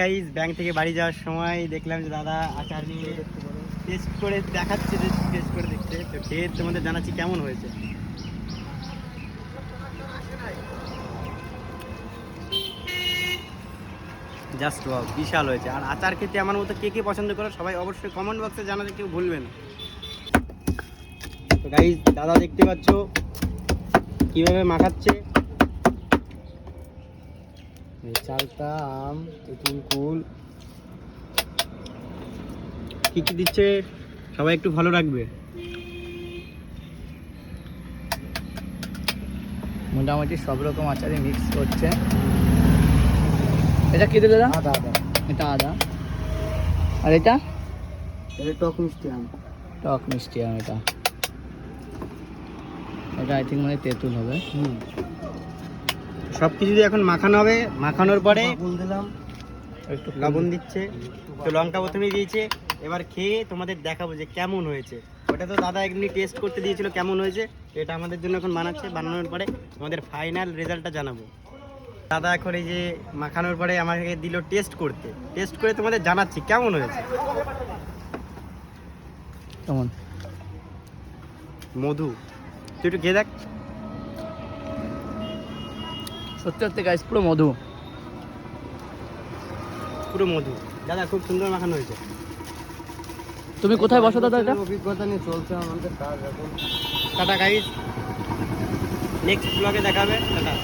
Guys bank থেকে বাড়ি যাওয়ার সময় দেখলাম যে দাদা আচার নিয়ে টেস্ট করে দেখাচ্ছে যে টেস্ট করে দেখতে তো খেয়ে তোমাদের জানাচ্ছি কেমন হয়েছে? জাস্ট ওয়াও বিশাল হয়েছে। আর আচার খেতে আমার মতো কে কে পছন্দ করে, সবাই অবশ্যই কমেন্ট বক্সে জানাতে কেউ ভুলবেন তো গাইজ দাদা দেখতে পাচ্ছ কীভাবে মাখাচ্ছে। চালতা আম তেঁতুল কুল কি কি দিচ্ছে? সবাই একটু ভালো রাখবে। মোটামুটি সব রকম আচারে মিক্স করছে। এটা কি দিলে আদা আদা। এটা আদা। আর এটা? এটা টক মিষ্টি আম। টক মিষ্টি আম এটা। এটা আই থিঙ্ক মানে তেঁতুল হবে। হুম। সব কিছু দিয়ে এখন মাখানো হবে। মাখানোর পরে দিলাম। একটু লবণ দিচ্ছে। তো লঙ্কা প্রথমে দিয়েছে। এবার খেয়ে তোমাদের দেখাবো যে কেমন হয়েছে। ওটা তো দাদা এমনি টেস্ট করতে দিয়েছিল কেমন হয়েছে। এটা আমাদের জন্য এখন বানাচ্ছে। বানানোর পরে আমাদের ফাইনাল রেজাল্টটা জানাব। দাদা এখন এই যে মাখানোর পরে আমাকে দিল টেস্ট করতে। টেস্ট করে তোমাদের জানাচ্ছি কেমন হয়েছে। কেমন? মধু। তুই একটু খেয়ে দেখ। সত্যি সত্যি গাইস পুরো মধু। পুরো মধু। দাদা খুব সুন্দর মাখানো হয়েছে। তুমি কোথায় বসো দাদা এটা? অভিজ্ঞতা নিয়ে চলছে আমাদের কাজ এখন। টাটা গাইজ নেক্সট ব্লগে দেখাবে টাটা।